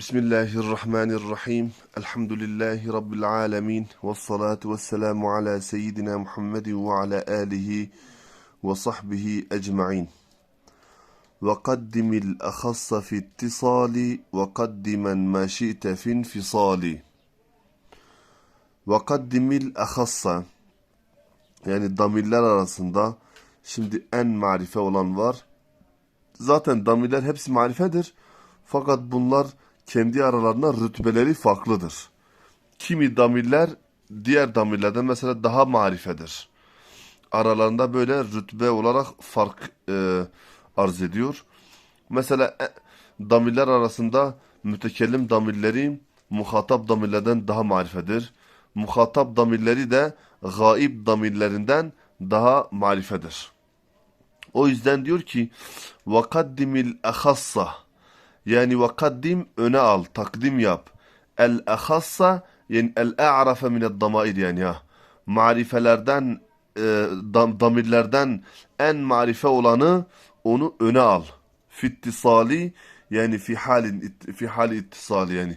Bismillahirrahmanirrahim. Elhamdülillahi Rabbil alemin. Ve salatu ve selamu ala seyyidina Muhammedin ve ala alihi ve sahbihi ecma'in. Fi ittisali ve kaddimen ma şi'te fi infisali. Ve kaddimil ahassa yani damirler arasında şimdi en marife olan var. Zaten damirler hepsi marifedir. Fakat bunlar kendi aralarında rütbeleri farklıdır. Kimi damirler diğer damirlerden mesela daha marifedir. Aralarında böyle rütbe olarak fark e, arz ediyor. Mesela e, damirler arasında mütekellim damirleri muhatap damirlerden daha marifedir. Muhatap damirleri de gaib damirlerinden daha marifedir. O yüzden diyor ki وَقَدِّمِ الْأَخَصَّ yani vakaddim öne al, takdim yap. El ahassa yani el a'rafe mined damair yani ya. Marifelerden e, dam, damirlerden en marife olanı onu öne al. Fittisali yani fi halin fi hali ittisali yani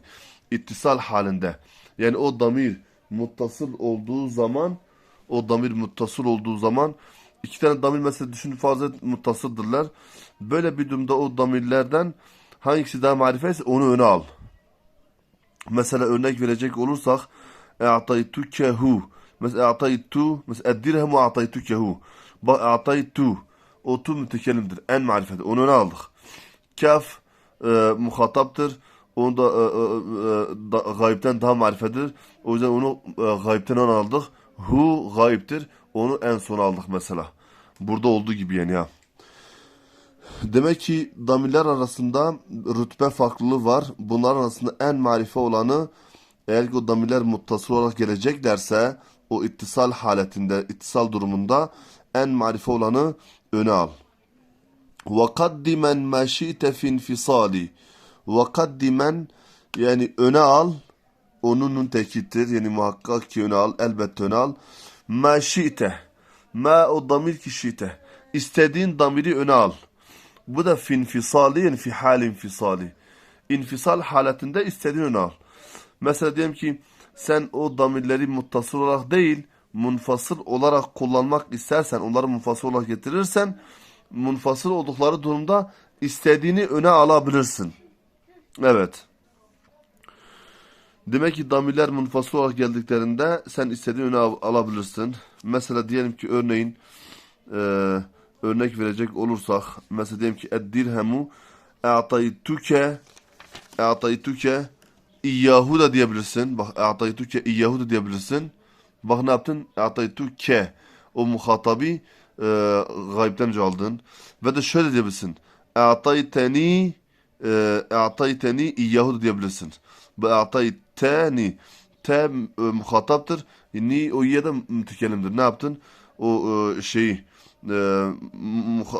ittisal halinde. Yani o damir muttasıl olduğu zaman o damir muttasıl olduğu zaman iki tane damir mesela düşün fazla muttasıldırlar. Böyle bir durumda o damirlerden Hangisi daha marife ise onu öne al. Mesela örnek verecek olursak اَعْطَيْتُكَهُ Mesela اَعْطَيْتُ Mesela اَدْدِرْهَمُ اَعْطَيْتُكَهُ Bak اَعْطَيْتُ O tu mütekellimdir. En marifeti. Onu öne aldık. Kaf e, muhataptır. Onu da, e, e, da gayipten daha marifedir. O yüzden onu e, gayipten öne aldık. Hu gayiptir. Onu en son aldık mesela. Burada olduğu gibi yani ya. Demek ki damirler arasında rütbe farklılığı var. Bunlar arasında en marife olanı eğer ki o damirler muttasıl olarak geleceklerse o ittisal haletinde, ittisal durumunda en marife olanı öne al. وَقَدِّمَنْ مَا شِئْتَ فِي انْفِصَالِ وَقَدِّمَنْ yani öne al onun tekittir. Yani muhakkak ki öne al. Elbette öne al. Ma şi'te. Ma o damir ki şi'te. İstediğin damiri öne al. Bu da fi infisali yani fi hal infisali. İnfisal haletinde istediğini al. Mesela diyelim ki sen o damirleri muttasıl olarak değil munfasıl olarak kullanmak istersen onları munfasıl olarak getirirsen munfasıl oldukları durumda istediğini öne alabilirsin. Evet. Demek ki damirler munfasıl olarak geldiklerinde sen istediğini öne alabilirsin. Mesela diyelim ki örneğin eee örnek verecek olursak mesela diyelim ki eddirhemu e'taytuke e'taytuke iyyahu da diyebilirsin. Bak e'taytuke iyyahu da diyebilirsin. Bak ne yaptın? E'taytuke o muhatabi e, gayipten önce aldın. Ve de şöyle diyebilirsin. E'tayteni e'tayteni iyyahu da diyebilirsin. Bu e'tayteni te e, muhataptır. Ni o ya da. Ne yaptın? O e, şeyi e,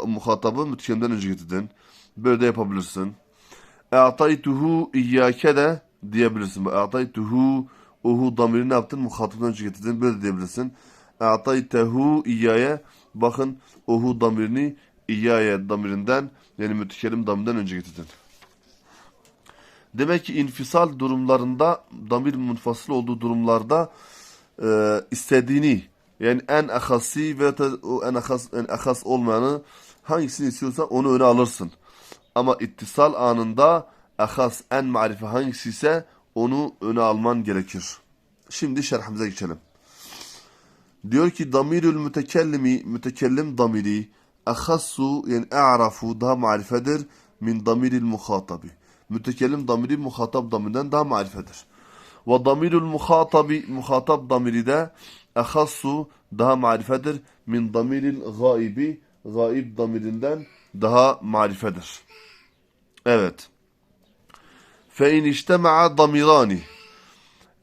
muhatabı mütkemden önce getirdin. Böyle de yapabilirsin. E'taytuhu iyyâke de diyebilirsin. E'taytuhu uhu damirini ne yaptın? Muhataptan önce getirdin. Böyle de diyebilirsin. E'taytehu iyyâye bakın uhu damirini iyyâye damirinden yani mütekellim damirinden önce getirdin. Demek ki infisal durumlarında damir munfasıl olduğu durumlarda e, istediğini yani en ahasi ve en ahas, en ahas olmayanı hangisini istiyorsan onu öne alırsın. Ama ittisal anında ahas en marife hangisi ise onu öne alman gerekir. Şimdi şerhimize geçelim. Diyor ki damirül mütekellimi mütekellim damiri ahassu yani a'rafu daha marifedir min damiril muhatabi. Mütekellim damiri muhatap damirinden daha marifedir. Ve damirül muhatabi muhatap damiri de ehassu daha marifedir. Min damiril gaibi gaib damirinden daha marifedir. Evet. Fe in iştema'a damirani.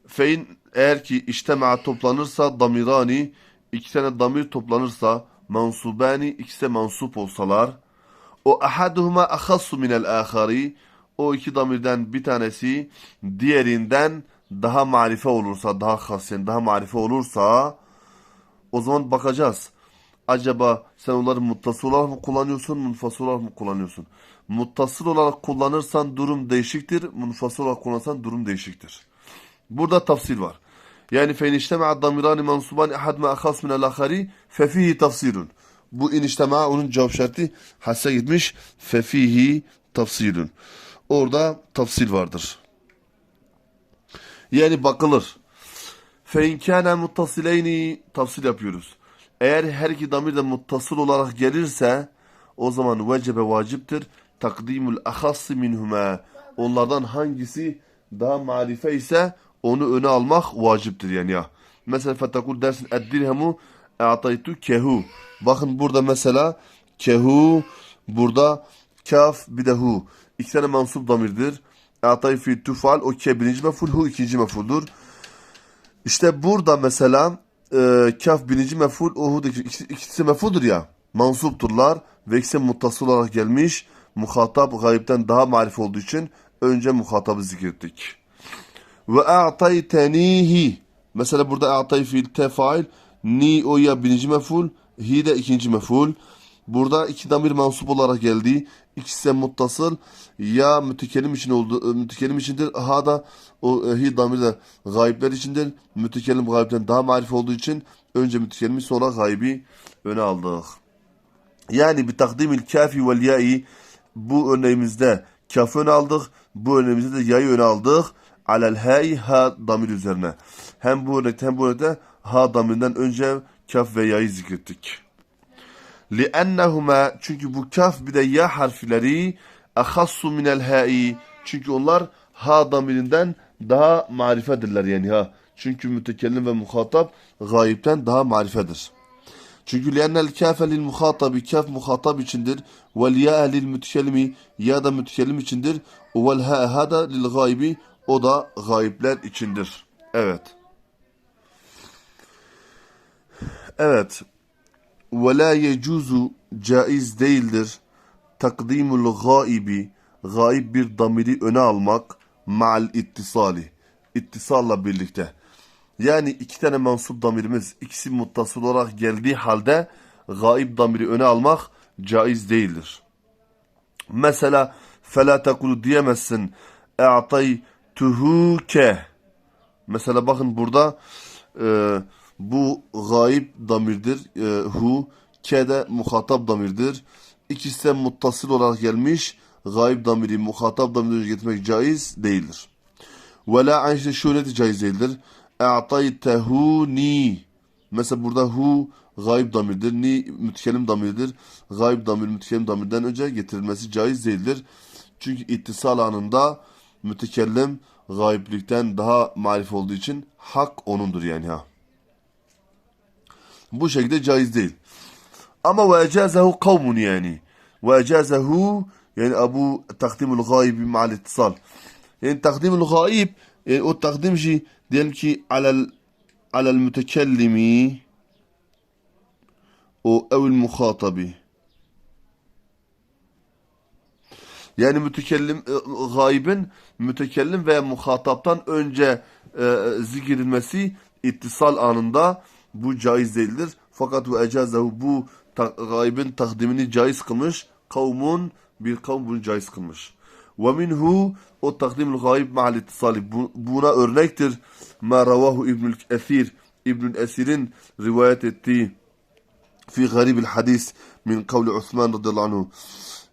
Fe in eğer ki iştema'a toplanırsa damirani iki tane damir toplanırsa mansubani ikisi mansup olsalar o ahaduhuma ahassu minel ahari o iki damirden bir tanesi diğerinden daha marife olursa, daha hasen, daha marife olursa o zaman bakacağız. Acaba sen onları muttasıl olarak mı kullanıyorsun, munfasıl olarak mı kullanıyorsun? Muttasıl olarak kullanırsan durum değişiktir, munfasıl olarak kullanırsan durum değişiktir. Burada tafsil var. Yani fe iniştema'a damirani mansuban ahad ma akhas min al-akhari fe fihi tafsilun. Bu iniştema onun cevap şartı hassa gitmiş fe fihi tafsilun. Orada tafsil vardır. Yani bakılır. Fe in kana muttasileyni tafsil yapıyoruz. Eğer her iki damir de muttasıl olarak gelirse o zaman vecebe vaciptir. Takdimul ahassi minhuma. Onlardan hangisi daha marife ise onu öne almak vaciptir yani ya. Mesela fetakul dersin eddirhemu e'ataytu kehu. Bakın burada mesela kehu burada kaf bir de hu. İki tane mansup damirdir. E'atay fi tufal o ke birinci meful hu ikinci mefuldur. İşte burada mesela e, kaf birinci meful, uhud ikisi, ikisi mefuldur ya. Mansupturlar ve ikisi muttasıl olarak gelmiş. Muhatap gayipten daha marif olduğu için önce muhatabı zikrettik. Ve a'taytenihi. Mesela burada a'tay fiil tefail. Ni o ya birinci meful, hi de ikinci meful. Burada iki damir mansup olarak geldi. İkisi muttasıl ya mütekellim için oldu, mütekellim içindir. Ha da o e, hi damir de gayipler içindir. Mütekellim gayipten daha marif olduğu için önce mütekellimi sonra gaybi öne aldık. Yani bir takdimil kafi vel ya'i bu örneğimizde kafı öne aldık. Bu örneğimizde de yayı öne aldık. Alel hay ha damir üzerine. Hem bu örnekte hem bu örnekte ha damirinden önce kaf ve yayı zikrettik. لِأَنَّهُمَا Çünkü bu kaf bir de ya harfleri اَخَصُّ مِنَ الْهَاءِ Çünkü onlar ha damirinden daha marifedirler yani ha. Çünkü mütekellim ve muhatap gayipten daha marifedir. Çünkü لِأَنَّ الْكَافَ لِلْمُخَاطَبِ Kaf muhatap içindir. وَالْيَاءَ لِلْمُتْكَلِمِ Ya da mütekellim içindir. وَالْهَاءَ Ha da لِلْغَaybi O da gayipler içindir. Evet. Evet. ve la yecuzu caiz değildir takdimul gaibi gaib bir damiri öne almak ma'al ittisali ittisalla birlikte. Yani iki tane mensup damirimiz ikisi muttasıl olarak geldiği halde gaib damiri öne almak caiz değildir. Mesela fela tekulu diyemezsin e'taytuhuke mesela bakın burada eee bu gaib damirdir. E, hu ke de muhatap damirdir. İkisi de muttasıl olarak gelmiş. Gaib damiri muhatap damirine getirmek caiz değildir. Ve la aynı şekilde şöyle de caiz değildir. E'taytehuni Mesela burada hu gaib damirdir. Ni mütkelim damirdir. Gaib damir mütkelim damirden önce getirilmesi caiz değildir. Çünkü ittisal anında mütekellim gaiblikten daha marif olduğu için hak onundur yani ha. Bu şekilde caiz değil. Ama ve ecazehu kavmun yani. Ve ecazehu yani Abu takdimul gaibi ma'al ittisal. Yani takdimul gaib yani o takdimci diyelim ki alel alel mütekellimi o evil muhatabi. Yani mütekellim e, gaibin mütekellim veya muhataptan önce e, zikredilmesi ittisal anında bu caiz değildir. Fakat bu ecazehu bu ta, gaibin takdimini caiz kılmış. Kavmun bir kavm bunu caiz kılmış. Ve minhu o takdimul gaib ma'al ittisali. Bu, buna örnektir. Ma ravahu İbnül Esir. İbnül Esir'in rivayet ettiği fi garibil hadis min kavli Osman radıyallahu anhu.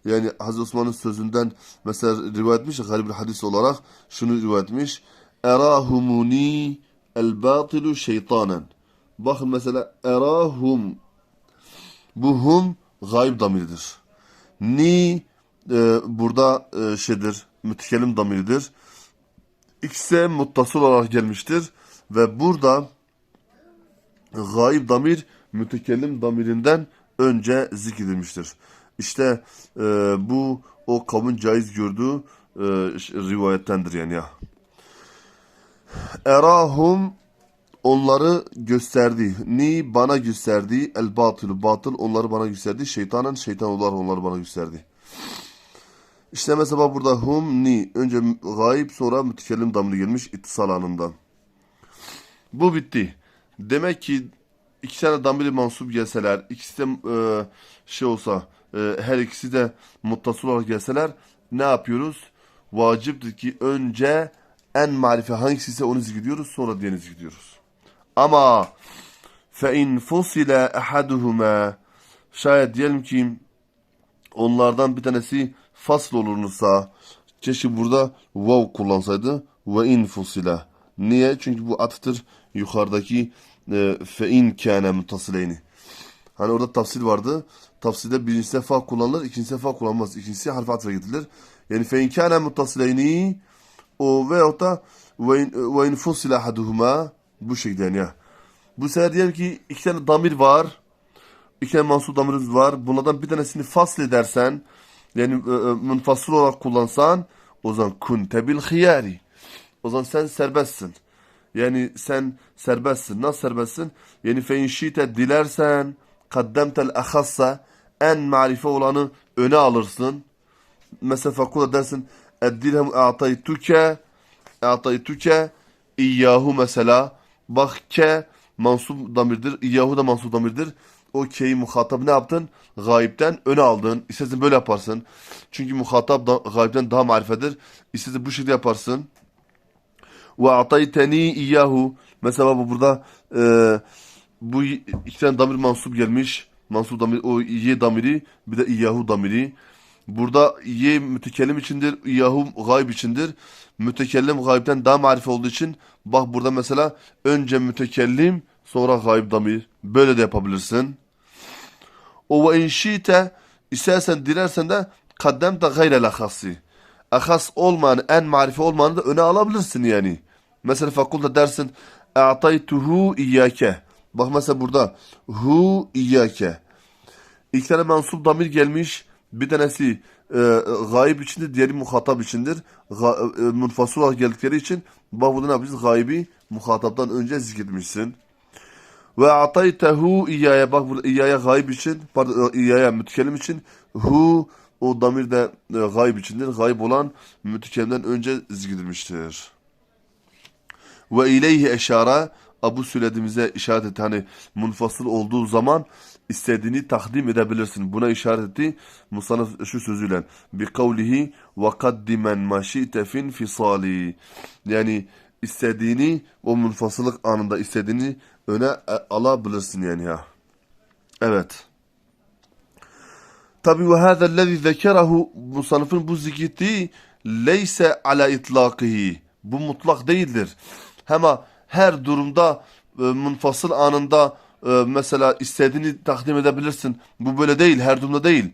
Yani Hazreti Osman'ın sözünden mesela rivayet etmiş garibil hadis olarak şunu rivayet etmiş. Erahumuni el batilu şeytanen. Bakın mesela erahum bu hum gayb damiridir. Ni e, burada e, şeydir mütekellim damiridir. İkisi muttasıl olarak gelmiştir ve burada gayb damir mütekellim damirinden önce zikredilmiştir. İşte e, bu o kavmin caiz gördüğü e, rivayettendir yani ya. Erahum onları gösterdi. Ni bana gösterdi. El batılı batıl onları bana gösterdi. Şeytanın şeytan olarak onları bana gösterdi. İşte mesela burada hum ni önce gayip sonra mütekellim damlı gelmiş ittisal anından. Bu bitti. Demek ki iki tane damiri mansup gelseler, ikisi de e, şey olsa, e, her ikisi de muttasıl olarak gelseler ne yapıyoruz? Vaciptir ki önce en marife hangisi ise onu zikrediyoruz, sonra diğerini zikrediyoruz. Ama fe in fusile ehaduhuma şayet diyelim ki onlardan bir tanesi fasıl olunursa keşke burada vav kullansaydı ve in fusile. Niye? Çünkü bu atıftır yukarıdaki e, fe in kâne mutasileyni. Hani orada tafsil vardı. Tafsilde birinci defa kullanılır, ikinci defa kullanmaz. İkincisi harf atfa getirilir. Yani fe in kâne mutasileyni o veyahut da ve in fusile ahaduhuma bu yani ya. Bu sefer diyelim ki iki tane damir var. İki tane mansup damirimiz var. Bunlardan bir tanesini fasl edersen yani e, e, munfasıl olarak kullansan o zaman kunte bil hiyari. O zaman sen serbestsin. Yani sen serbestsin. Nasıl serbestsin? Yani fe inşite dilersen kaddemtel ahassa en marife olanı öne alırsın. Mesela fakul dersin eddirhem a'taytuke a'taytuke iyyahu mesela bak ke mansup damirdir. İyyahu da mansup damirdir. O ke'yi muhatap ne yaptın? Gayipten öne aldın. İstersen böyle yaparsın. Çünkü muhatap da, gayipten daha marifedir. İstersen bu şekilde yaparsın. Ve atayteni iyyahu. Mesela bu burada e, bu iki tane damir mansup gelmiş. Mansup damir o ye damiri bir de iyyahu damiri. Burada ye mütekellim içindir, iyyahu gayb içindir. Mütekellim gaybden daha marife olduğu için bak burada mesela önce mütekellim sonra gayb damir. Böyle de yapabilirsin. O ve inşite istersen dilersen de kaddem de gayrel ahası. Ahas olmayan, en marife olmayanı da öne alabilirsin yani. Mesela fakulta dersin A'taytuhu iyyake. Bak mesela burada hu iyyake. İki tane mensup damir gelmiş. Bir tanesi e, gayb içindir, diğeri muhatap içindir. Ga, e, munfasıl olarak geldikleri için bak burada ne yapacağız? Gaybi muhataptan önce zikretmişsin. Ve ataytehu iyyaya bak burada iyyaya gayb için pardon iyyaya mütekellim için hu o damir de e, gayb içindir. Gayb olan mütekellimden önce zikredilmiştir. Ve ileyhi eşara Abu söylediğimize işaret etti. Hani munfasıl olduğu zaman istediğini takdim edebilirsin. Buna işaret etti. Musanif şu sözüyle. Bi kavlihi ve kaddimen ma şi'te fin fisali. Yani istediğini o munfasılık anında istediğini öne e, alabilirsin yani ya. Evet. Tabi ve hâzellezî zekerehu musanifin bu zikrettiği leyse ala itlakihi. Bu mutlak değildir. Ama her durumda e, munfasıl anında e, mesela istediğini takdim edebilirsin. Bu böyle değil, her durumda değil.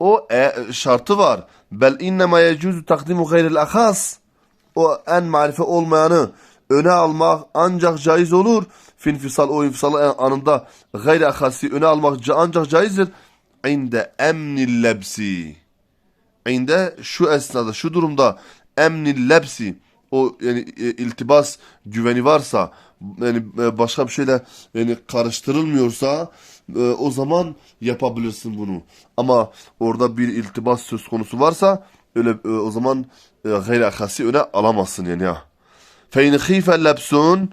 O e, şartı var. Bel innema yecuzu takdimu gayril ahas. O en marife olmayanı öne almak ancak caiz olur. Finfisal o infisal anında gayri ahasi öne almak ancak caizdir. İnde emnil lebsi. İnde şu esnada, şu durumda emnil lebsi o yani e, iltibas güveni varsa yani e, başka bir şeyle yani karıştırılmıyorsa e, o zaman yapabilirsin bunu. Ama orada bir iltibas söz konusu varsa öyle o zaman gayri akasi öne alamazsın yani ya. Fein khife lebsun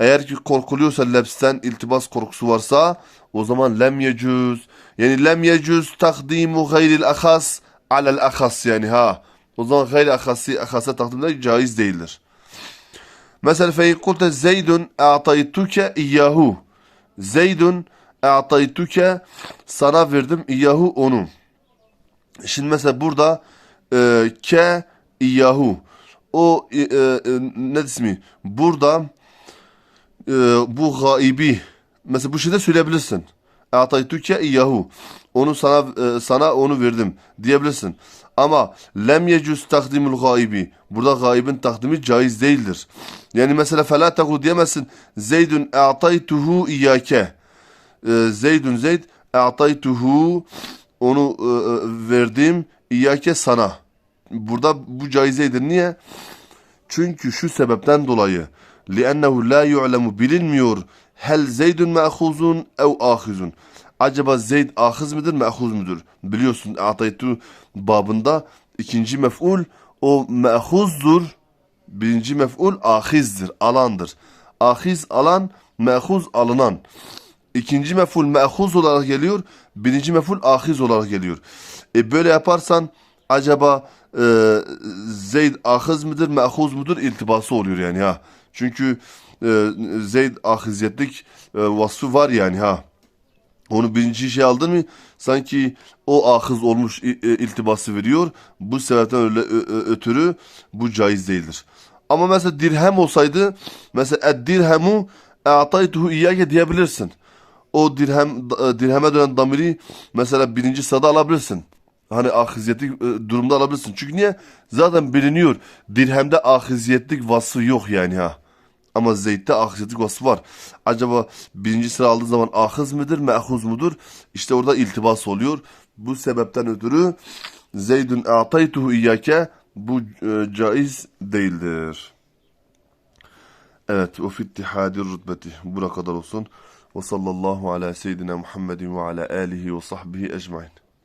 eğer ki korkuluyorsa lebsten iltibas korkusu varsa o zaman lem yecuz yani lem yecuz takdimu gayril akhas alel akhas yani ha o zaman gayri akasi akasa takdimler caiz değildir. Mesela fe kulte Zeydun a'taytuke iyyahu. Zeydun a'taytuke sana verdim iyyahu onu. Şimdi mesela burada e, ke iyyahu. O e, e, ne ismi? Burada e, bu gaibi mesela bu şeyde söyleyebilirsin A'taytuke iyyahu. Onu sana e, sana onu verdim diyebilirsin. Ama lem yecüz takdimul gaibi. Burada gaibin takdimi caiz değildir. Yani mesela fela tekul diyemezsin. Zeydun a'taytuhu iyake. Ee, Zeydun Zeyd a'taytuhu onu e, e, verdim iyake sana. Burada bu caizeydir. Niye? Çünkü şu sebepten dolayı. لِأَنَّهُ la يُعْلَمُ bilinmiyor. Hel Zeydun me'huzun ev ahizun. Acaba Zeyd ahız mıdır, me'huz mudur? Biliyorsun ataytu babında ikinci mef'ul o me'huzdur. Birinci mef'ul ahizdir, alandır. Ahiz alan, me'huz alınan. ikinci mef'ul me'huz olarak geliyor. Birinci mef'ul ahiz olarak geliyor. E böyle yaparsan acaba e, Zeyd ahiz midir, me'huz mudur iltibası oluyor yani ha. Çünkü e, Zeyd ahiziyetlik e, vasfı var yani ha. Onu birinci şey aldın mı sanki o ahız olmuş e, iltibası veriyor. Bu sebepten öyle ötürü bu caiz değildir. Ama mesela dirhem olsaydı mesela ed dirhemu a'taytuhu iyyake diyebilirsin. O dirhem da- dirheme dönen damiri mesela birinci sırada alabilirsin. Hani ahiziyetlik e, durumda alabilirsin. Çünkü niye? Zaten biliniyor. Dirhemde ahiziyetlik vasfı yok yani ha. Ama Zeyd'de ahiziyetlik vasfı var. Acaba birinci sıra aldığı zaman ahız mıdır, me'huz mudur? İşte orada iltibas oluyor. Bu sebepten ötürü Zeydun a'taytuhu iyyake bu e, caiz değildir. Evet, o fittihadir rütbeti. Buna kadar olsun. Ve sallallahu ala seyyidina Muhammedin ve ala alihi ve sahbihi ecmain.